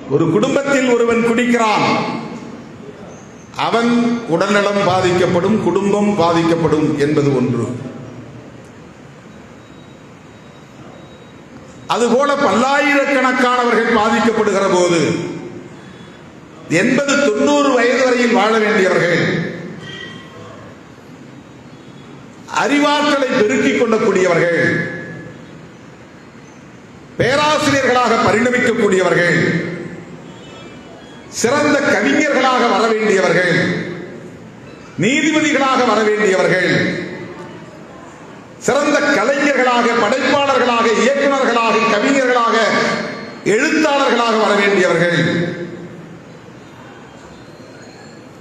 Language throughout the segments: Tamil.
ஒரு குடும்பத்தில் ஒருவன் குடிக்கிறான் அவன் உடல்நலம் பாதிக்கப்படும் குடும்பம் பாதிக்கப்படும் என்பது ஒன்று. அதுபோல பல்லாயிரக்கணக்கானவர்கள் பாதிக்கப்படுகிற போது எண்பது தொண்ணூறு வயது வரையில் வாழ வேண்டியவர்கள் அறிவாற்றலை பெருக்கிக் கொள்ளக்கூடியவர்கள் பேராசிரியர்களாக பரிணமிக்கக்கூடியவர்கள் சிறந்த கவிஞர்களாக வர வேண்டியவர்கள் நீதிபதிகளாக வர வேண்டியவர்கள் சிறந்த கலைஞர்களாக படைப்பாளர்களாக இயக்குநர்களாக கவிஞர்களாக எழுத்தாளர்களாக வர வேண்டியவர்கள்.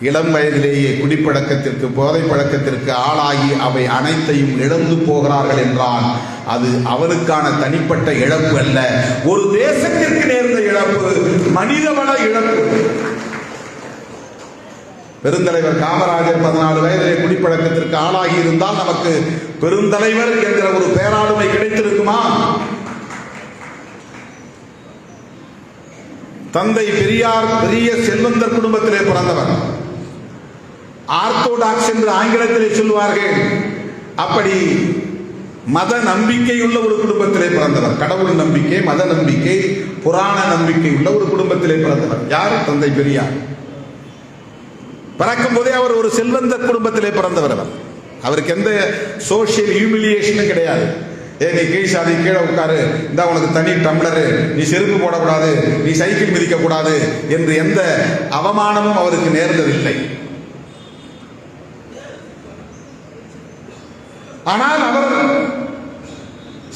இளம் வயதிலேயே குடிப்பழக்கத்திற்கு போதை பழக்கத்திற்கு ஆளாகி அவை அனைத்தையும் இழந்து போகிறார்கள் என்றால் அது அவனுக்கான தனிப்பட்ட இழப்பு அல்ல. ஒரு தேசத்திற்கு நேர்ந்த இழப்பு மனிதவள இழப்பு. பெருந்தலைவர் காமராஜர் பதினாலு வயதிலே குடிப்பழக்கத்திற்கு ஆளாகி இருந்தால் நமக்கு பெருந்தலைவர் என்கிற ஒரு பேராளுமை கிடைத்திருக்குமா? தந்தை பெரியார் பெரிய செல்வந்தர் குடும்பத்திலே பிறந்தவர். ஆர்த்தோடாக்ஸ் என்று ஆங்கிலத்தில் சொல்லுவார்கள். அப்படி மத நம்பிக்கை உள்ள ஒரு குடும்பத்திலே பிறந்தவர். கடவுள் நம்பிக்கை மத நம்பிக்கை புராண நம்பிக்கை உள்ள ஒரு குடும்பத்திலே பிறந்தவர். யார்? தந்தை பெரியார். பிறக்கும் போதே அவர் ஒரு செல்வந்தர் குடும்பத்திலே பிறந்தவர் அவர். அவருக்கு எந்த சோசியல் ஹியூமிலியேஷனும் கிடையாது. ஏ நீ கீழ் சாதி கீழே உட்காரு. இந்த உனக்கு தனி டம்ளரு. நீ செருப்பு போடக்கூடாது. நீ சைக்கிள் மிதிக்க கூடாது என்று எந்த அவமானமும் அவருக்கு நேர்ந்ததில்லை. ஆனால் அவர்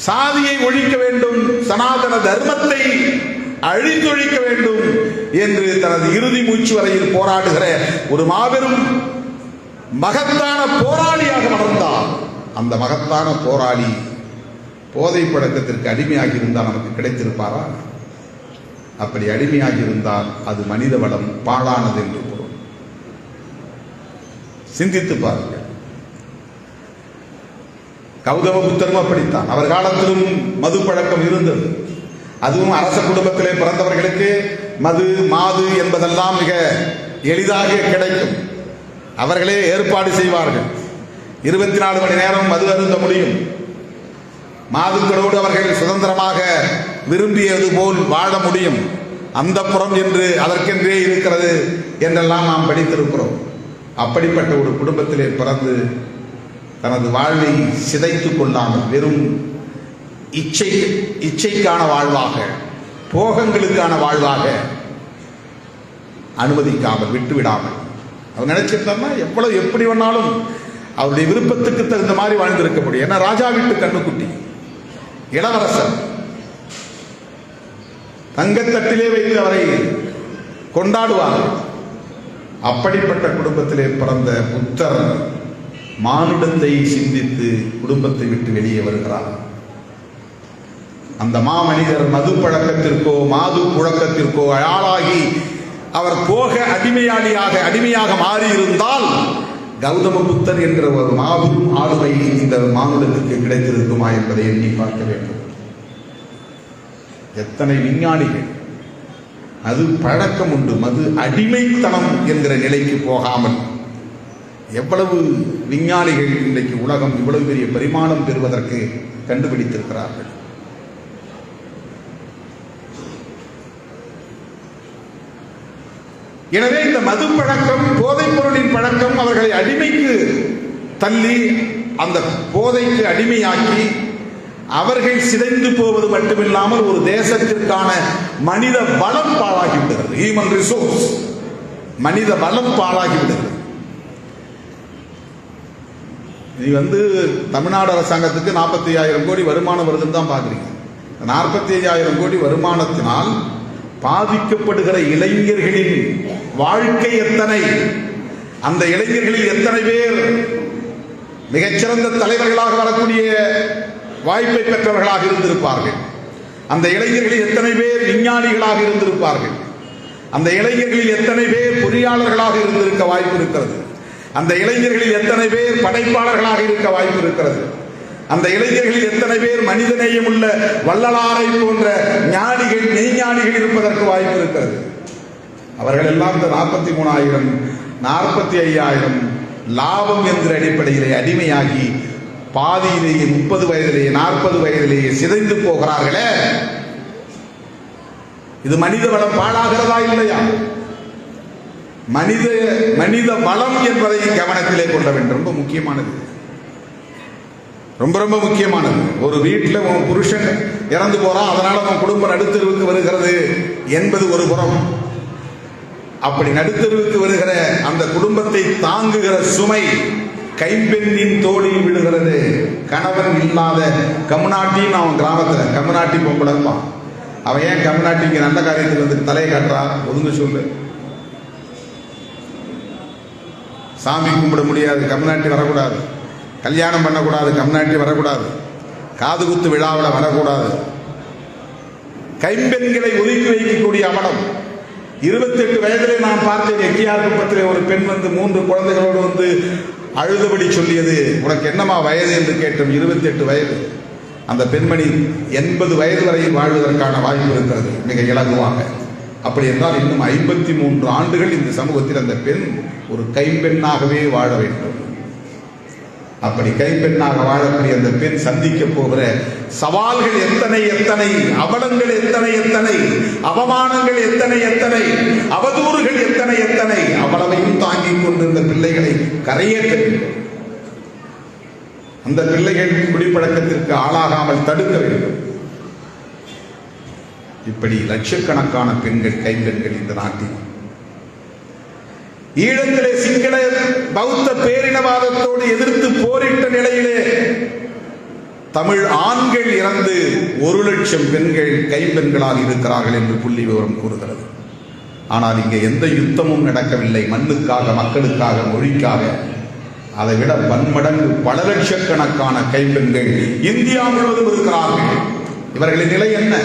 சாதியை ஒழிக்க வேண்டும் சனாதன தர்மத்தை அழித்தொழிக்க வேண்டும் என்று தனது இறுதி மூச்சு வரையில் போராடுகிற ஒரு மாபெரும் மகத்தான போராளியாக வளர்ந்தார். அந்த மகத்தான போராளி போதை பழக்கத்திற்கு அடிமையாகி இருந்தால் நமக்கு கிடைத்திருப்பாரா? அப்படி அடிமையாகி இருந்தால் அது மனித வளம் பாழானது என்று பொருள். சிந்தித்து பாருங்கள். கௌதம புத்தரும் அப்படித்தான். அவர் காலத்திலும் மது பழக்கம் இருந்தது. அதுவும் அரச குடும்பத்திலே பிறந்தவர்களுக்கு மது மாது என்பதெல்லாம் மிக எளிதாக கிடைக்கும். அவர்களே ஏற்பாடு செய்வார்கள். இருபத்தி நாலு மணி நேரம் மது அருந்த முடியும். மாதுக்களோடு அவர்கள் சுதந்திரமாக விரும்பியது போல் வாழ முடியும். அந்த புறம் என்று அதற்கென்றே இருக்கிறது என்றெல்லாம் நாம் படித்திருக்கிறோம். அப்படிப்பட்ட ஒரு குடும்பத்திலே பிறந்து தனது வாழ்வை சிதைத்து கொள்ளாமல் வெறும் இச்சை இச்சைக்கான வாழ்வாக போகங்களுக்கான வாழ்வாக அனுமதிக்காமல் விட்டுவிடாமல். அவர் நினைச்சிருந்தார்னா எவ்வளவு எப்படி வேணாலும் அவருடைய விருப்பத்துக்கு தகுந்த மாதிரி வாழ்ந்திருக்க முடியும். ஏன்னா ராஜா வீட்டு கண்ணுக்குட்டி இளவரசர் தங்கத்தட்டிலே வைத்து அவரை கொண்டாடுவார்கள். அப்படிப்பட்ட குடும்பத்திலே பிறந்த புத்தர் மானுடத்தை சிந்தித்து குடும்பத்தை விட்டு வெளியே வருகிறார். அந்த மாமனிதர் மது பழக்கத்திற்கோ மாது புழக்கத்திற்கோ ஆளாகி அவர் போக அடிமையாளியாக அடிமையாக மாறியிருந்தால் கௌதம புத்தர் என்ற ஒரு மாபெரும் ஆளுமை இந்த மானுடத்திற்கு கிடைத்திருக்குமா என்பதை எண்ணி பார்க்க வேண்டும். எத்தனை விஞ்ஞானிகள் அது பழக்கம் உண்டு மது அடிமைத்தனம் என்கிற நிலைக்கு போகாமல் எவ்வளவு விஞ்ஞானிகள் இன்றைக்கு உலகம் இவ்வளவு பெரிய பரிமாணம் பெறுவதற்கு கண்டுபிடித்திருக்கிறார்கள்? எனவே இந்த மது பழக்கம் போதைப் பொருளின் பழக்கம் அவர்களை அடிமைக்கு தள்ளி அந்த போதைக்கு அடிமையாக்கி அவர்கள் சிதைந்து போவது மட்டுமில்லாமல் ஒரு தேசத்திற்கான மனித வளம் பாழாகிவிடுகிறது. ஹியூமன் ரிசோர்ஸ் மனித வளம் பாழாகிவிடுகிறது. நீ வந்து தமிழ்நாடு அரசாங்கத்துக்கு நாற்பத்தி ஐயாயிரம் கோடி வருமானம் வருதுன்னு தான் பார்க்குறீங்க. நாற்பத்தி ஐயாயிரம் கோடி வருமானத்தினால் பாதிக்கப்படுகிற இளைஞர்களின் வாழ்க்கை எத்தனை? அந்த இளைஞர்களில் எத்தனை பேர் மிகச்சிறந்த தலைவர்களாக வரக்கூடிய வாய்ப்பை பெற்றவர்களாக இருந்திருப்பார்கள்? அந்த இளைஞர்களில் எத்தனை பேர் விஞ்ஞானிகளாக இருந்திருப்பார்கள்? அந்த இளைஞர்களில் எத்தனை பேர் பொறியாளர்களாக இருந்திருக்க வாய்ப்பு இருக்கிறது? அந்த இளைஞர்களில் எத்தனை பேர் படைப்பாளர்களாக இருக்க வாய்ப்பு இருக்கிறது? அந்த இளைஞர்களில் எத்தனை பேர் மனிதநேயம் உள்ள வள்ளலாரை போன்ற ஞானிகள் மெய்ஞானிகள் இருப்பதற்கு வாய்ப்பு இருக்கிறது? அவர்கள் எல்லாம் இந்த நாற்பத்தி மூணாயிரம் நாற்பத்தி ஐயாயிரம் லாபம் என்கிற அடிப்படையிலே அடிமையாகி பாதியிலேயே முப்பது வயதிலேயே நாற்பது வயதிலேயே சிதைந்து போகிறார்களே. இது மனித வளம் பாழாகிறதா இல்லையா? மனித மனித வளம் என்பதை கவனத்திலே கொள்ள வேண்டும். ரொம்ப முக்கியமானது. ரொம்ப ரொம்ப முக்கியமானது. ஒரு வீட்டில் உன் புருஷன் இறந்து போறான் அதனால உன் குடும்பம் நடுத்தருவுக்கு வருகிறது என்பது ஒரு புறம். அப்படி நடுத்தருவுக்கு வருகிற அந்த குடும்பத்தை தாங்குகிற சுமை கைம்பெண்ணின் தோளில் விழுகிறது. கணவன் இல்லாத கம்நாட்டின்னு அவன் கிராமத்தில் கம்நாட்டி பொம்பளப்பான் அவன் ஏன் கம்நாட்டிக்கு நல்ல காரியத்துக்கு வந்து தலையை காட்டுறான்? ஒதுங்க சொல்லு. சாமி கும்பிட முடியாது கம்நாட்டி வரக்கூடாது. கல்யாணம் பண்ணக்கூடாது கம்நாட்டி வரக்கூடாது. காது குத்து விழாவில் வரக்கூடாது. கைம்பெண்களை ஒதுக்கி வைக்கக்கூடிய அவலம் இருபத்தெட்டு வயதிலே நான் பார்த்தேன் எட்டியார் குப்பத்தில் ஒரு பெண் வந்து மூன்று குழந்தைகளோடு வந்து அழுதபடி சொல்லியது. உனக்கு என்னமா வயது என்று கேட்டோம் இருபத்தெட்டு வயது. அந்த பெண்மணி எண்பது வயது வரையில் வாழ்வதற்கான வாய்ப்பு இருக்கிறது மிக இலகுவாக. அப்படி என்றால் இன்னும் ஐம்பத்தி மூன்று ஆண்டுகள் இந்த சமூகத்தில் அந்த பெண் ஒரு கைம்பெண்ணாகவே வாழ வேண்டும். அப்படி கைப்பெண்ணாக வாழக்கூடிய அந்த பெண் சந்திக்க போகிற சவால்கள் எத்தனை எத்தனை அவலங்கள் எத்தனை எத்தனை அவமானங்கள் எத்தனை எத்தனை அவதூறுகள் எத்தனை எத்தனை அவ்வளவையும் தாங்கிக் கொண்டு இந்த பிள்ளைகளை கரையேற்ற வேண்டும். அந்த பிள்ளைகள் குடிப்பழக்கத்திற்கு ஆளாகாமல் தடுக்க வேண்டும். இப்படி லட்சக்கணக்கான பெண்கள் கைம்பெண்கள் இந்த நாட்டில். ஈழத்திலே சிங்கள பௌத்த பேரினவாதத்தோடு எதிர்த்து போரிட்ட நிலையிலே தமிழ் ஆண்கள் இறந்து ஒரு லட்சம் பெண்கள் கைம்பெண்களாக இருக்கிறார்கள் என்று புள்ளி விவரம் கூறுகிறது. ஆனால் இங்கே எந்த யுத்தமும் நடக்கவில்லை. மண்ணுக்காக மக்களுக்காக மொழிக்காக. அதை விட பன்மடங்கு பல லட்சக்கணக்கான கைம்பெண்கள் இந்தியா முழுவதும் இருக்கிறார்கள். இவர்களின் நிலை என்ன?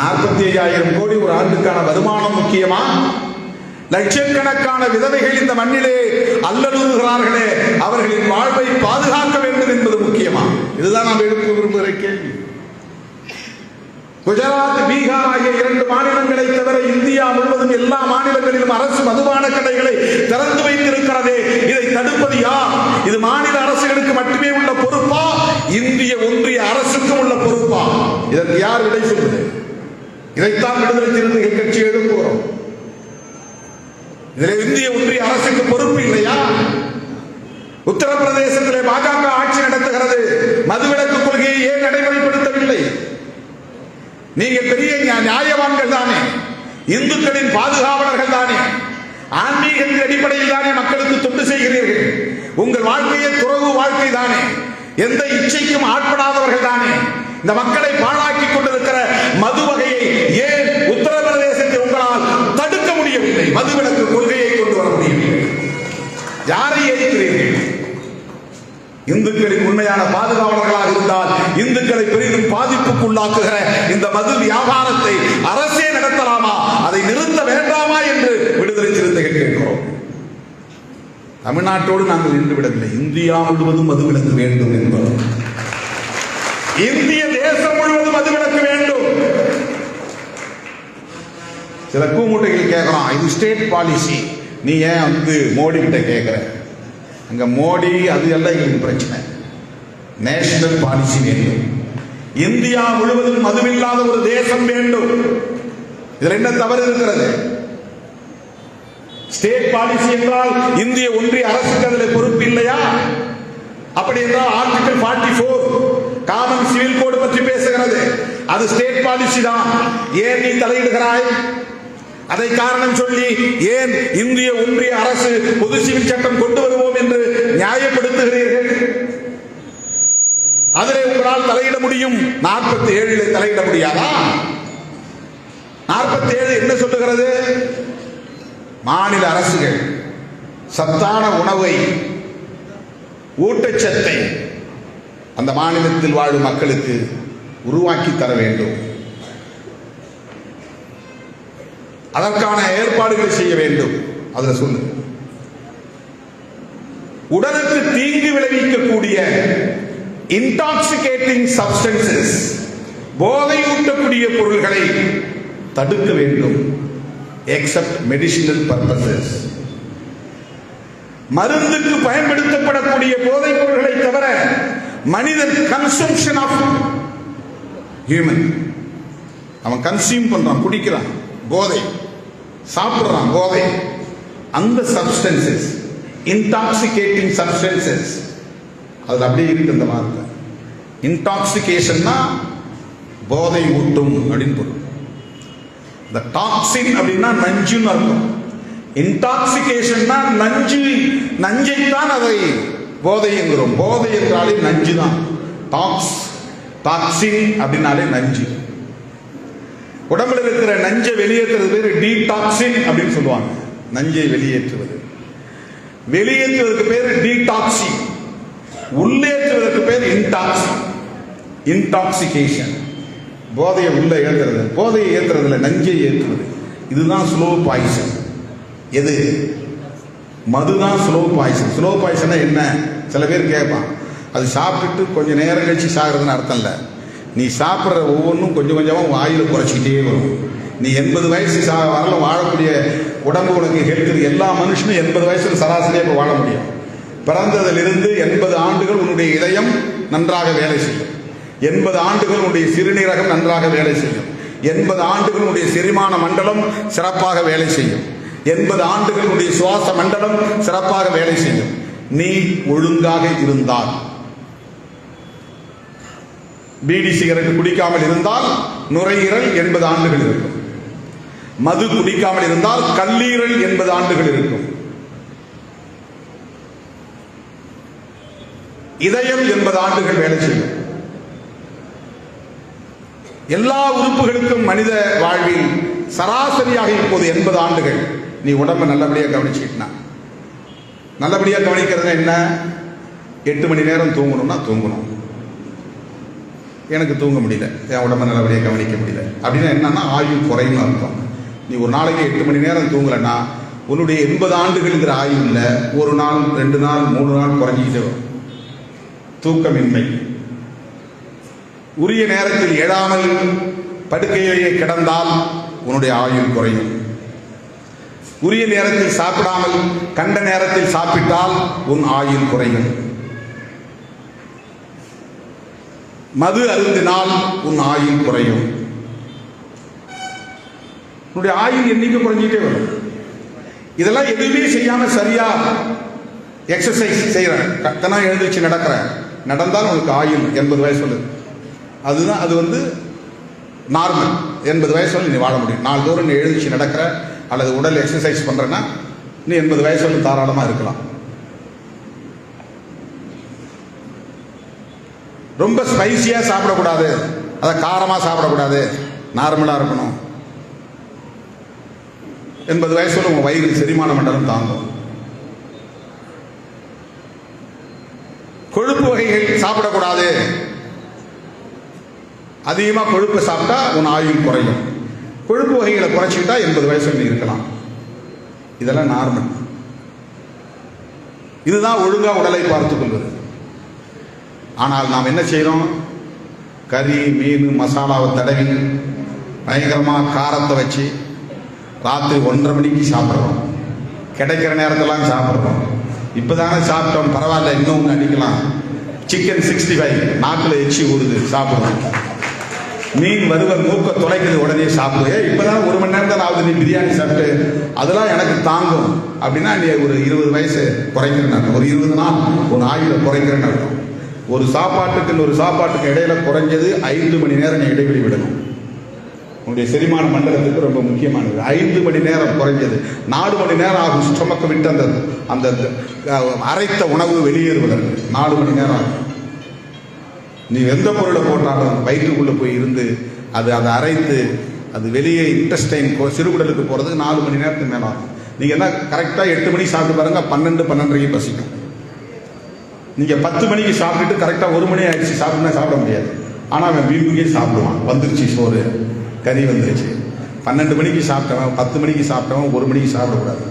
நாற்பத்தி ஐயாயிரம் கோடி ஒரு ஆண்டுக்கான வருமானம் முக்கியமா? லட்சக்கணக்கான விதவைகள் இந்த மண்ணிலே அல்லலுறுகிறார்களே அவர்களின் வாழ்வை பாதுகாக்க வேண்டும் என்பது முக்கியமா? இதுதான் நாம் எழுப்ப விரும்புகிற கேள்வி. குஜராத் பீகார் ஆகிய இரண்டு மாநிலங்களை தவிர இந்தியா முழுவதும் எல்லா மாநிலங்களிலும் அரசு மதுபான கடைகளை திறந்து வைத்திருக்கிறதே. இதை தடுப்பது யார்? இது மாநில அரசுகளுக்கு மட்டுமே உள்ள பொறுப்பா? இந்திய ஒன்றிய அரசுக்கும் உள்ள பொறுப்பா? இதற்கு யார் விடை சொல்வது? இதைத்தான் விடுதலை சிறுத்தைகள் கட்சி எழுப்புகிறோம். இதில் இந்திய ஒன்றிய அரசுக்கு பொறுப்பு இல்லையா? உத்தரப்பிரதேசத்திலே பாஜக ஆட்சி நடத்துகிறது. மதுவிலக்கு கொள்கையை ஏன் நடைமுறைப்படுத்தவில்லை? நீங்க பெரிய நியாயவான்கள் தானே. இந்துக்களின் பாதுகாவலர்கள் தானே. ஆன்மீகத்தின் அடிப்படையில் தானே மக்களுக்கு தொண்டு செய்கிறீர்கள். உங்கள் வாழ்க்கையே துறவு வாழ்க்கை தானே. எந்த இச்சைக்கும் ஆட்படாதவர்கள் தானே. இந்த மக்களை பாழாக்கி கொண்டிருக்கிற மது ஏன் உத்தரப்பிரதேசத்தில் உங்களால் தடுக்க முடியவில்லை? மதுவிலக்கு கொள்கையை கொண்டு வர முடியவில்லை. யாரை எதிர்க்கிறீர்கள்? இந்துக்களின் உண்மையான பாதுகாவலர்களாக இருந்தால் இந்துக்களை பெரிதும் பாதிப்புக்குள்ளாக்குகிற இந்த மது வியாபாரத்தை அரசே நடத்தலாமா? அதை நிறுத்த வேண்டாமா என்று விடுதலை சிறுத்தைகள் கேட்கிறோம். தமிழ்நாட்டோடு நாங்கள் நின்று விடவில்லை. இந்தியா முழுவதும் மது மதுவிலக்கு வேண்டும் என்பது. இந்திய தேசம் முழுவதும் மதுவிலக்கு வேண்டும் சில கூமுட்டைகள் கேட்கறான் இது ஸ்டேட் பாலிசி நீ ஏன் வந்து மோடி கிட்ட கேட்குற அங்க மோடி அது எல்லாம் எங்களுக்கு பிரச்சனை. நேஷனல் பாலிசி வேண்டும் இந்தியா முழுவதும் மதுவில்லாத ஒரு தேசம் வேண்டும். இதுல என்ன தவறு இருக்கிறது? ஸ்டேட் பாலிசி என்றால் இந்திய ஒன்றிய அரசுக்கு அதில் பொறுப்பு இல்லையா? அப்படி என்றால் article 44 for common civil code பற்றி பேசுகிறது. அது ஸ்டேட் பாலிசி தான். ஏன் நீ தலையிடுகிறாய்? அதை காரணம் சொல்லி ஏன் இந்திய ஒன்றிய அரசு பொது சிவில் சட்டம் கொண்டு வருவோம் என்று நியாயப்படுத்துகிறீர்கள்? அதிலே உங்களால் தலையிட முடியும். நாற்பத்தி ஏழில் தலையிட முடியாதா? நாற்பத்தி ஏழு என்ன சொல்லுகிறது? மாநில அரசுகள் சத்தான உணவை ஊட்டச்சத்தை அந்த மாநிலத்தில் வாழும் மக்களுக்கு உருவாக்கி தர வேண்டும். அதற்கான ஏற்பாடுகளை செய்ய வேண்டும். அதுல சொல்லு. உடலுக்கு தீங்கு விளைவிக்கக்கூடிய இன்டாக்சிகேட்டிங் சப்ஸ்டன்சஸ் போதையூட்டக்கூடிய பொருள்களை தடுக்க வேண்டும். எக்ஸப்ட் மெடிசினல் பர்பசஸ் மருந்துக்கு பயன்படுத்தப்படக்கூடிய போதைப் பொருள்களை தவிர மனிதன் கன்சம்ஷன் ஆஃப் ஹியூமன் அவன் கன்சியூம் பண்றான் குடிக்கிறான். போதை. சாப்பிட்றான் போதை. அந்த சப்ஸ்டன்சஸ் இன்டாக்சிகேட்டிங் சப்ஸ்டன்சஸ் அது அப்படியே இருக்கு இந்த வார்த்தை. இன்டாக்சிகேஷன்னா போதை ஊட்டும் அப்படின்னு பொருள். இந்த டாக்ஸின் அப்படின்னா நஞ்சுன்னு அர்த்தம். இன்டாக்சிகேஷன்னா நஞ்சு நஞ்சைத்தான் அதை போதை என்கிறோம் போதை என்றாலே நஞ்சு தான் டாக்ஸ் டாக்ஸின் அப்படின்னாலே நஞ்சு. உடம்புல இருக்கிற நஞ்சை வெளியேற்றுறது பேர் டீடாக்சின் அப்படின்னு சொல்லுவாங்க. நஞ்சை வெளியேற்றுவது. வெளியேற்றுவதற்கு பேர் டீடாக்சி உள்ளேற்றுவதற்கு பேர் இன்டாக்சி இன்டாக்சிகேஷன் போதையை உள்ள ஏற்றுறது. போதையை ஏற்றுறதுல நஞ்சை ஏற்றுவது. இதுதான் ஸ்லோ பாய்சன் எது? மதுதான் ஸ்லோ பாய்சன் ஸ்லோ பாய்சனா என்ன? சில பேர் கேட்பான் அது சாப்பிட்டுட்டு கொஞ்சம் நேரம் கழிச்சு சாகிறதுன்னு அர்த்தம் இல்லை. நீ சாப்பிட்ற ஒவ்வொன்றும் கொஞ்சம் கொஞ்சமாக வாயில் குறைச்சிக்கிட்டே வரும். நீ எண்பது வயசு சா வரல வாழக்கூடிய உடம்பு உனக்கு ஹெல்த் எல்லா மனுஷனும் எண்பது வயசுல சராசரியாக இப்போ வாழ முடியும். பிறந்ததிலிருந்து எண்பது ஆண்டுகள் உன்னுடைய இதயம் நன்றாக வேலை செய்யும். எண்பது ஆண்டுகள் உன்னுடைய சிறுநீரகம் நன்றாக வேலை செய்யும். எண்பது ஆண்டுகள் உன்னுடைய செரிமான மண்டலம் சிறப்பாக வேலை செய்யும். எண்பது ஆண்டுகள் உன்னுடைய சுவாச மண்டலம் சிறப்பாக வேலை செய்யும். நீ ஒழுங்காக இருந்தால் பீடி சிகரெட் குடிக்காமல் இருந்தால் நுரையீரல் எண்பது ஆண்டுகள் இருக்கும். மது குடிக்காமல் இருந்தால் கல்லீரல் எண்பது ஆண்டுகள் இருக்கும். இதயம் எண்பது ஆண்டுகள் வேலை செய்யும். எல்லா உறுப்புகளுக்கும் மனித வாழ்வில் சராசரியாக இப்போது எண்பது ஆண்டுகள். நீ உடம்பை நல்லபடியாக கவனிச்சுக்கிட்டா நல்லபடியாக கவனிக்கிறது என்ன? எட்டு மணி நேரம் தூங்கணும்னா தூங்கணும். எனக்கு தூங்க முடியல. என் உடம்பை நல்லபடியாக கவனிக்க முடியல. அப்படின்னா என்னன்னா ஆயுள் குறையும் அர்த்தம். நீ ஒரு நாளைக்கு எட்டு மணி நேரம் தூங்கலைன்னா உன்னுடைய எண்பது ஆண்டுகள்ங்கிற ஆயுள்ல ஒரு நாள் ரெண்டு நாள் மூணு நாள் குறைஞ்சிக்கிட்டே வரும். தூக்கமின்மை. உரிய நேரத்தில் எழாமல் படுக்கையிலேயே கிடந்தால் உன்னுடைய ஆயுள் குறையும். உரிய நேரத்தில் சாப்பிடாமல் கண்ட நேரத்தில் சாப்பிட்டால் உன் ஆயுள் குறையும். மது அருந்தினால் உன் ஆயுள் குறையும். உன்னுடைய ஆயுள் எண்ணிக்கை குறைஞ்சிட்டே வரும்? இதெல்லாம் எதுவுமே செய்யாம சரியா எக்ஸசைஸ் செய்யறேன் கத்தனா எழுந்திருச்சு நடக்கிறேன். நடந்தால் உனக்கு ஆயுள் எண்பது வயசு சொல்லுது அதுதான் அது வந்து நார்மல் எண்பது வயசு வரலும் நீ வாழ முடியும். நாலு தூரம் நீ எழுந்திருச்சு நடக்கிற அல்லது உடல் எக்ஸசைஸ் பண்றேன்னா நீ எண்பது வயசு வரலும் தாராளமாக இருக்கலாம். ரொம்ப ஸ்பைசியாக சாப்பிடக்கூடாது. அதை காரமாக சாப்பிடக்கூடாது. நார்மலாக இருக்கணும். எண்பது வயசுல உங்கள் வயிறு செரிமான மண்டலம் தாங்கும். கொழுப்பு வகைகள் சாப்பிடக்கூடாது. அதிகமாக கொழுப்பு சாப்பிட்டா உன் ஆயுள் குறையும். கொழுப்பு வகைகளை குறைச்சிக்கிட்டா எண்பது வயசு நீ இருக்கலாம். இதெல்லாம் நார்மல் இதுதான் ஒழுங்காக உடலை பார்த்துக் கொள்வது. ஆனால் நாம் என்ன செய்கிறோம்? கறி மீன் மசாலாவை தடவி பயங்கரமாக காரத்தை வச்சு ராத்திரி ஒன்றரை மணிக்கு சாப்பிட்றோம். கிடைக்கிற நேரத்தெல்லாம் சாப்பிட்றோம். இப்போ தானே சாப்பிட்டோம். பரவாயில்ல இன்னும் அடிக்கலாம். சிக்கன் சிக்ஸ்டி ஃபைவ் நாக்கில் எச்சி ஊடுது சாப்பிடுவோம். மீன் வறுவல் மூக்க தொலைக்குது உடனே சாப்பிடு ஏய், ஒரு மணி நேரம் தான் ஆகுது நீ பிரியாணி சாப்பிட்டு? அதெல்லாம் எனக்கு தாங்கும். அப்படின்னா நீ ஒரு இருபது வயசு குறைக்கிறேன்னு அர்த்தம். ஒரு இருபது நாள் உன் ஆயுள குறைக்கிறேன்னு அர்த்தம். ஒரு சாப்பாட்டுக்கு இன்னொரு சாப்பாட்டுக்கு இடையில குறைஞ்சது ஐந்து மணி நேரம் நீ இடைவெளி விடணும். உன்னுடைய செரிமான மண்டலத்துக்கு ரொம்ப முக்கியமானது. ஐந்து மணி நேரம் குறைஞ்சது. நாலு மணி நேரம் ஆகும். ஸ்டொமக்கை விட்டு அந்த அந்த அரைத்த உணவு வெளியேறுவதற்கு. நாலு மணி நேரம் ஆகும். நீ எந்த பொருளை போட்டாலும் வயிற்றுக்குள்ளே போய் இருந்து அது அதை அரைத்து அது வெளியே இன்டெஸ்டைன் சிறுகுடலுக்கு போகிறதுக்கு நாலு மணி நேரத்துக்கு மேலே ஆகும். நீங்கள் என்ன கரெக்டாக எட்டு மணிக்கு சாப்பிட்டு பாருங்க பன்னெண்டு பன்னெண்டரைக்கு பசிக்கும். நீங்கள் பத்து மணிக்கு சாப்பிட்டுட்டு கரெக்டாக ஒரு மணி ஆயிடுச்சு சாப்பிட்னா சாப்பிட முடியாது. ஆனால் அவன் வீம்புக்கே சாப்பிடுவான். வந்துருச்சு சோறு. கறி வந்துருச்சு. பன்னெண்டு மணிக்கு சாப்பிட்டவன் பத்து மணிக்கு சாப்பிட்டவன் ஒரு மணிக்கு சாப்பிடக்கூடாது.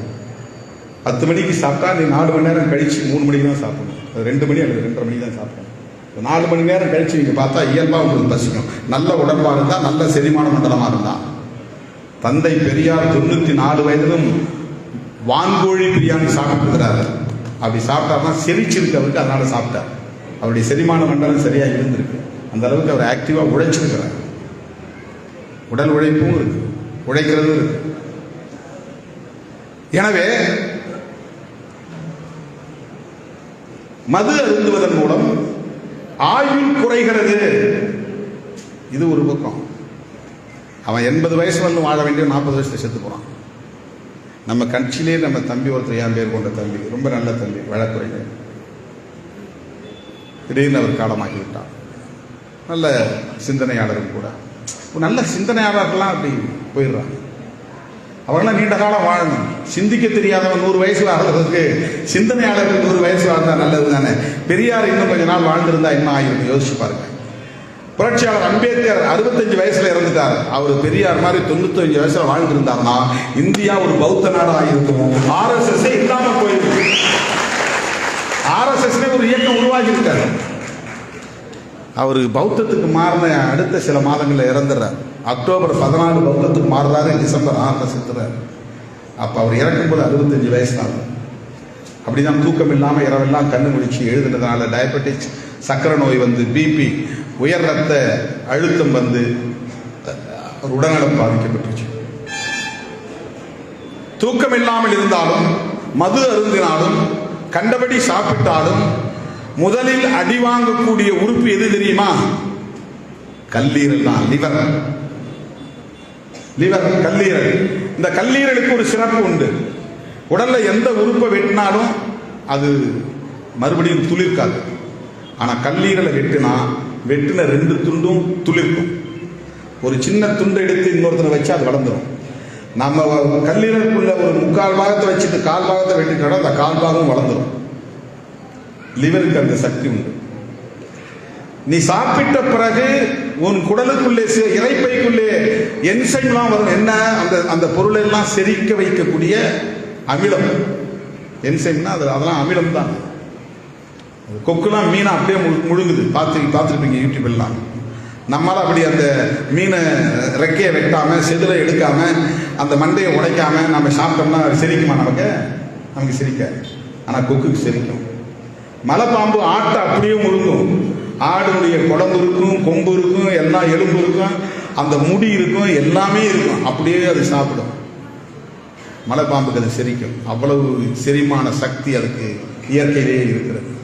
பத்து மணிக்கு சாப்பிட்டா நீ நாலு மணி நேரம் கழிச்சு மூணு மணிக்கு தான் சாப்பிடணும். அது ரெண்டு மணி அல்லது ரெண்டரை மணிக்கு தான் சாப்பிடணும். நாலு மணி நேரம் கழிச்சு நீங்கள் பார்த்தா இயல்பாக உங்களுக்கு பசிக்கும். நல்ல உடம்பாக இருந்தால் நல்ல செரிமான மண்டலமாக இருந்தா. தந்தை பெரியார் தொண்ணூற்றி நாலு வயதிலும் வான்கோழி பிரியாணி சாப்பிட்டுருக்கிறாரு அப்படி சாப்பிட்டாருன்னா செரிச்சிருக்கு அவருக்கு அதனால சாப்பிட்டார். அவருடைய செரிமான மண்டலம் சரியாக இருந்திருக்கு. அந்த அளவுக்கு அவர் ஆக்டிவாக உழைச்சிருக்கிறார். உடல் உழைப்பும் இருக்கு. உழைக்கிறதும் இருக்கு. எனவே மது அருந்துவதன் மூலம் ஆயுள் குறைகிறது. இது ஒரு பக்கம். அவன் எண்பது வயசு வந்து வாழ வேண்டிய நாற்பது வயசுல செத்து போறான். நம்ம கட்சியிலே நம்ம தம்பி ஒருத்தர் ஏன் பேர் கொண்ட தம்பி ரொம்ப நல்ல தம்பி வழக்குரைஞர். திடீர்னு அவர் காலமாகிவிட்டார். நல்ல சிந்தனையாளரும் கூட. ஒரு நல்ல சிந்தனையாளர்கள்லாம் அப்படி போயிடுறாங்க. அவங்களாம் நீண்ட காலம் வாழணும். சிந்திக்க தெரியாதவன் நூறு வயசு வாழ்றதுக்கு சிந்தனையாளர்கள் நூறு வயசு வாழ்ந்தா நல்லது தானே பெரியார் இன்னும் கொஞ்ச நாள் வாழ்ந்திருந்தா என்ன ஆகிருக்கும் யோசிச்சு பாருங்க. புரட்சியாளர் அம்பேத்கர் அறுபத்தஞ்சு வயசுல இறந்துட்டார். அவர் பெரியார் மாதிரி தொண்ணூத்தஞ்சு வயசுல வாழ்ந்திருந்தார்னா இந்தியா ஒரு பௌத்த நாடாக ஆகிருக்கும் ஆர்எஸ்எஸ் இல்லாம போயிருக்கும் ஆர்எஸ்எஸ் ஒரு இயக்கம் உருவாகி இருக்காரு அவர் பௌத்தத்துக்கு மாறின அடுத்த சில மாதங்களில் இறந்துடுறார். அக்டோபர் பதினாலு பௌத்தத்துக்கு மாறுறாரு டிசம்பர் ஆறில் செத்துறாரு. அப்போ அவர் இறக்கும்போது அறுபத்தஞ்சு வயசு அப்படிதான் தூக்கம் இல்லாமல் இரவெல்லாம் கண்ணு முடிச்சு எழுதுனதுனால டயபெட்டிக்ஸ் சக்கரை நோய் வந்து பிபி உயர் ரத்த அழுத்தம் வந்து அவர் உடல்நலம் பாதிக்கப்பட்டுச்சு. தூக்கம் இல்லாமல் இருந்தாலும் மது அருந்தினாலும் கண்டபடி சாப்பிட்டாலும் முதலில் அடி வாங்கக்கூடிய உறுப்பு எது தெரியுமா? கல்லீரல் தான் லிவர். லிவர் கல்லீரல். இந்த கல்லீரலுக்கு ஒரு சிறப்பு உண்டு. உடல்ல எந்த உறுப்பை வெட்டினாலும் அது மறுபடியும் துளிர்க்காது. ஆனா கல்லீரலை வெட்டினா வெட்டின ரெண்டு துண்டும் துளிர்க்கும். ஒரு சின்ன துண்டை எடுத்து இன்னொருத்தனை வச்சு அது வளர்ந்துடும் நம்ம கல்லீரலுக்குள்ள ஒரு முக்கால் பாகத்தை வச்சுட்டு கால் பாகத்தை வெட்டிட்டோம்னா அந்த கால் பாகம் வளர்ந்துடும் லிவருக்கு அந்த சக்தி உண்டு. நீ சாப்பிட்ட பிறகு உன் குடலுக்குள்ளே இறைப்பைக்குள்ளே இரைப்பைக்குள்ளே என்சைம்லாம் வரும். என்ன? அந்த அந்த பொருளெல்லாம் செரிக்க வைக்கக்கூடிய அமிலம். என்சைம்னா அது அதெல்லாம் அமிலம் தான் கொக்குலாம் மீனை அப்படியே முழு- முழுங்குது. பார்த்து பார்த்துருப்பீங்க யூடியூப் எல்லாம். அப்படி அந்த மீனை ரெக்கையை வெட்டாமல் செதிலை எடுக்காமல் அந்த மண்டையை உடைக்காம நம்ம சாப்பிட்டோம்னா அது செரிக்குமா நமக்கு? நமக்கு சிரிக்காது. ஆனால் கொக்குக்கு செரிக்கும். மலைப்பாம்பு ஆட்டை அப்படியே முழுங்கும். ஆடுடைய குடம்பு இருக்கும் கொம்பு இருக்கும் எல்லாம் எலும்பு இருக்கும். அந்த முடி இருக்கும் எல்லாமே இருக்கும். அப்படியே அது சாப்பிடும். மலைப்பாம்புக்கு அது செரிக்கும். அவ்வளவு செரிமான சக்தி அதுக்கு இயற்கையிலேயே இருக்கிறது.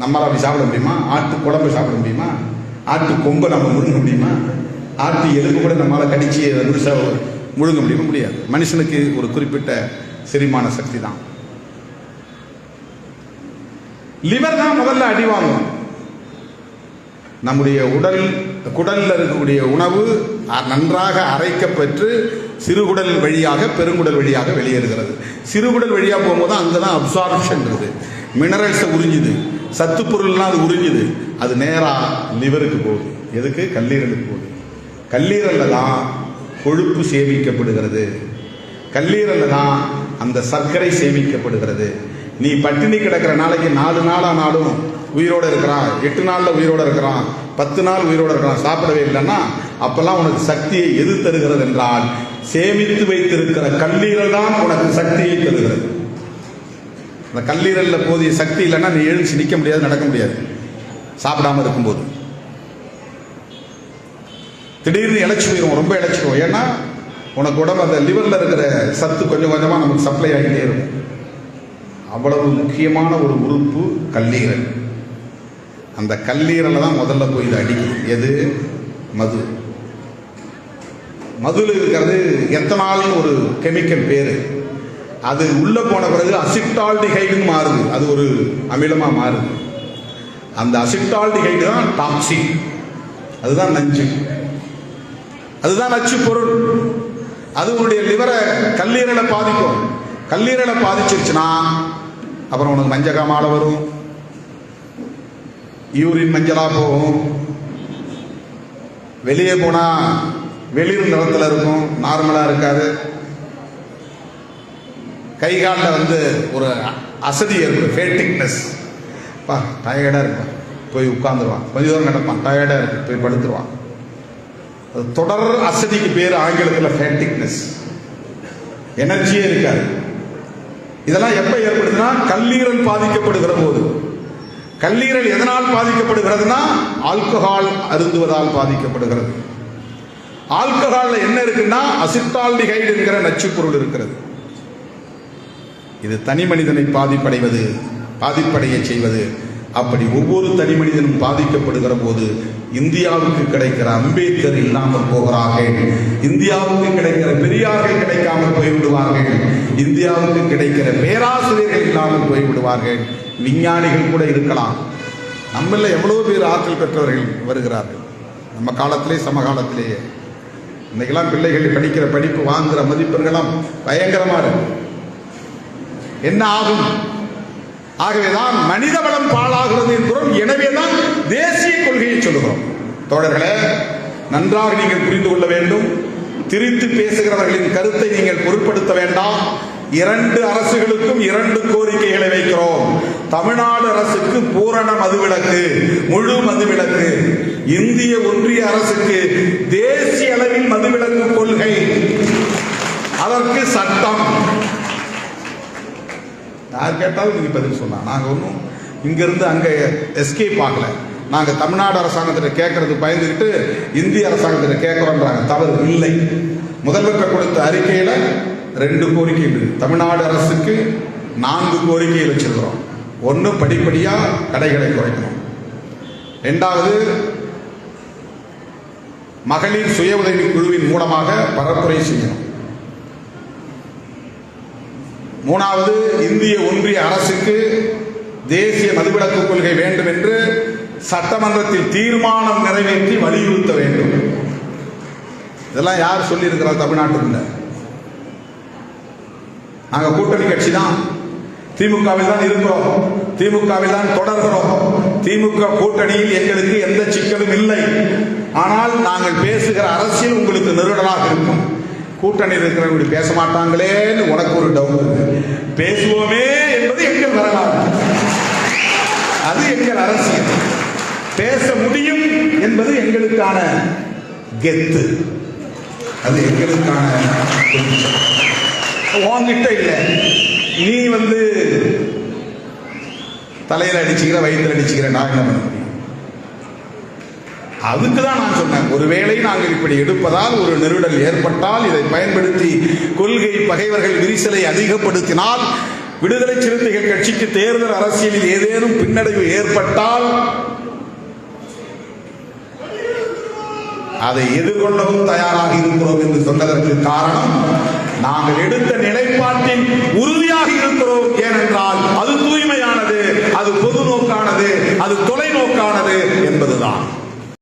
நம்மளால் அப்படி சாப்பிட முடியுமா? ஆட்டு குழம்பு சாப்பிட முடியுமா? ஆட்டு கொம்பை நம்ம முழுங்க முடியுமா? ஆட்டு எலும்பு கூட நம்மளால் கடிச்சு முழுசாக முழுங்க முடியுமா? முடியாது. மனுஷனுக்கு ஒரு குறிப்பிட்ட செரிமான சக்தி தான். லிவர் தான் முதல்ல அடி வாங்கும். நம்முடைய உடல் குடலில் இருக்கக்கூடிய உணவு நன்றாக அரைக்கப்பெற்று சிறுகுடல் வழியாக பெருங்குடல் வழியாக வெளியேறுகிறது. சிறுகுடல் வழியாக போகும்போது அங்கே தான் அப்சார்ப்ஷன் இருக்குது. மினரல்ஸை உறிஞ்சுது. சத்து பொருள்லாம் அது உறிஞ்சுது. அது நேராக லிவருக்கு போகுது. எதுக்கு? கல்லீரலுக்கு போகுது. கல்லீரலில் தான் கொழுப்பு சேமிக்கப்படுகிறது. கல்லீரலில் தான் அந்த சர்க்கரை சேமிக்கப்படுகிறது. நீ பட்டினி கிடக்கிற நாளைக்கு நாலு நாளாக நாளும் உயிரோட இருக்கிறான். எட்டு நாளில் உயிரோடு இருக்கிறான். பத்து நாள் உயிரோடு இருக்கிறான். சாப்பிடவே இல்லைன்னா அப்பெல்லாம் உனக்கு சக்தியை எது தருகிறது என்றால் சேமித்து வைத்திருக்கிற கல்லீரல் தான் உனக்கு சக்தியை தருகிறது. அந்த கல்லீரலில் போதிய சக்தி இல்லைன்னா நீ எழுந்துச்சு நிற்க முடியாது நடக்க முடியாது. சாப்பிடாம இருக்கும்போது. திடீர்னு இழைச்சி போயிடும் ரொம்ப இழைச்சிடும் ஏன்னா உனக்கு உடம்பு அந்த லிவரில் இருக்கிற சத்து கொஞ்சம் கொஞ்சமாக நமக்கு சப்ளை ஆகிட்டே இருக்கும். அவ்வளவு முக்கியமான ஒரு உறுப்பு கல்லீரல். அந்த கல்லீரலை தான் முதல்ல போய் இது அடிக்கும். எது? மது. மதுல இருக்கிறது எத்தனால்னு ஒரு கெமிக்கல் பேர். அது உள்ள போன பிறகு அசிட்டால்டிஹைடுன்னு மாறுது. அது ஒரு அமிலமா மாறுது. அந்த அசிட்டால்டிஹைடு தான் டாக்ஸிக் அதுதான் நஞ்சு. அதுதான் நச்சு பொருள். அது உன்னுடைய லிவரை கல்லீரலை பாதிக்கும். கல்லீரலை பாதிச்சிருச்சுன்னா அப்புறம் உனக்கு மஞ்சக்காமால வரும். யூரின் மஞ்சளா போகும். வெளியே போனா வெளிர் நிறத்துல இருக்கும். நார்மலா இருக்காது. கை காலில் வந்து ஒரு அசதி ஏற்படும் ஃபேட்டிக்னஸ் பா டயர்டாக இருக்கும் போய் உட்காந்துருவான் கொஞ்ச தூரம் நடப்பான் டயர்டாக இருக்கும் போய் படுத்துருவான். அது தொடர் அசதிக்கு பேர் ஆங்கிலத்தில் ஃபேட்டிக்னஸ் எனர்ஜியே இருக்காது. இதெல்லாம் எப்போ ஏற்படுதுன்னா கல்லீரல் பாதிக்கப்படுகிற போது கல்லீரல் எதனால் பாதிக்கப்படுகிறதுனா ஆல்கஹால் அருந்துவதால் பாதிக்கப்படுகிறது. ஆல்கஹாலில் என்ன இருக்குன்னா அசிட்டால்டிகைடு என்கிற நச்சுப்பொருள் இருக்கிறது. இது தனி மனிதனை பாதிப்படைவது பாதிப்படைய செய்வது. அப்படி ஒவ்வொரு தனி மனிதனும் பாதிக்கப்படுகிற போது இந்தியாவுக்கு கிடைக்கிற அம்பேத்கர் இல்லாமல் போகிறார்கள். இந்தியாவுக்கு கிடைக்கிற பெரியார்கள் கிடைக்காமல் போய்விடுவார்கள். இந்தியாவுக்கு கிடைக்கிற பேராசிரியர்கள் இல்லாமல் போய்விடுவார்கள். விஞ்ஞானிகள் கூட இருக்கலாம். நம்மள எவ்வளவு பேர் ஆற்றல் பெற்றவர்கள் வருகிறார்கள். நம்ம காலத்திலே சமகாலத்திலேயே. இன்னைக்கெல்லாம் பிள்ளைகள் படிக்கிற படிப்பு வாங்குற மதிப்பெண்கள்லாம் பயங்கரமாக இருக்கு. என்ன ஆகும்? ஆகவேதான் மனித வளம் பாழாகிறது என்கிறோம். எனவேதான் தேசிய கொள்கையை சொல்லுகிறோம். தோழர்களே நன்றாக நீங்கள் புரிந்து கொள்ள வேண்டும். திரித்து பேசுகிறவர்களின் கருத்தை நீங்கள் பொருட்படுத்த வேண்டாம். இரண்டு அரசுகளுக்கும் இரண்டு கோரிக்கைகளை வைக்கிறோம். தமிழ்நாடு அரசுக்கு பூரண மதுவிலக்கு முழு மதுவிலக்கு. இந்திய ஒன்றிய அரசுக்கு தேசிய அளவில் மதுவிலக்கு கொள்கை. அதற்கு சட்டம். யார் கேட்டாலும் நீங்க பதில் சொன்னால் நாங்க ஒன்றும் இங்கிருந்து அங்க எஸ்கேப் ஆகல. நாங்க தமிழ்நாடு அரசாங்கத்தில் கேட்கறது பயந்துக்கிட்டு இந்திய அரசாங்கத்தில் கேட்குறோன்றாங்க. தவறு இல்லை. முதல்வர் கொடுத்த அறிக்கையில ரெண்டு கோரிக்கை இருக்குது தமிழ்நாடு அரசுக்கு நான்கு கோரிக்கையை வச்சிருக்கிறோம். ஒன்று படிப்படியா கடைகளை குறைக்கணும். ரெண்டாவது மகளிர் சுய உதவி குழுவின் மூலமாக பரப்புரை செய்யணும். மூணாவது இந்திய ஒன்றிய அரசுக்கு தேசிய மதுவிலக்கு கொள்கை வேண்டும் என்று சட்டமன்றத்தில் தீர்மானம் நிறைவேற்றி வலியுறுத்த வேண்டும். இதெல்லாம் யார் சொல்லியிருக்கிறார் தமிழ்நாட்டில்? நாங்கள் கூட்டணி கட்சி தான். திமுகவில் தான் இருக்கிறோம். திமுகவில் தான் தொடர்கிறோம். திமுக கூட்டணியில் எங்களுக்கு எந்த சிக்கலும் இல்லை. ஆனால் நாங்கள் பேசுகிற அரசியல் உங்களுக்கு நெருடலாக இருக்கும். கூட்டணி இருக்கிறவங்க பேச மாட்டாங்களேன்னு உனக்கு ஒரு டவுட் பேசுவோமே என்பது எங்கள் வரலாறு. அது எங்கள் அரசியல். பேச முடியும் என்பது எங்களுக்கான கெத்து. அது எங்களுக்கான துணிச்சல். இல்லை. நீ வந்து தலையில் அடிச்சுக்கிற வயிற்றில் அடிச்சுக்கிற நான் அதுக்கு தான் நான் சொன்னேன். ஒருவேளை நாங்கள் இப்படி எடுப்பதால் ஒரு நெருடல் ஏற்பட்டால் இதை பயன்படுத்தி கொள்கை பகைவர்கள் விரிசலை அதிகப்படுத்தினால் விடுதலை சிறுத்தைகள் கட்சிக்கு தேர்தல் அரசியலில் ஏதேனும் பின்னடைவு ஏற்பட்டால் அதை எதிர்கொள்ளவும் தயாராக இருக்கிறோம் என்று சொன்னதற்கு காரணம் நாங்கள் எடுத்த நிலைப்பாட்டில் உறுதியாக இருக்கிறோம். ஏனென்றால் அது தூய்மையானது அது பொது நோக்கானது அது தொலை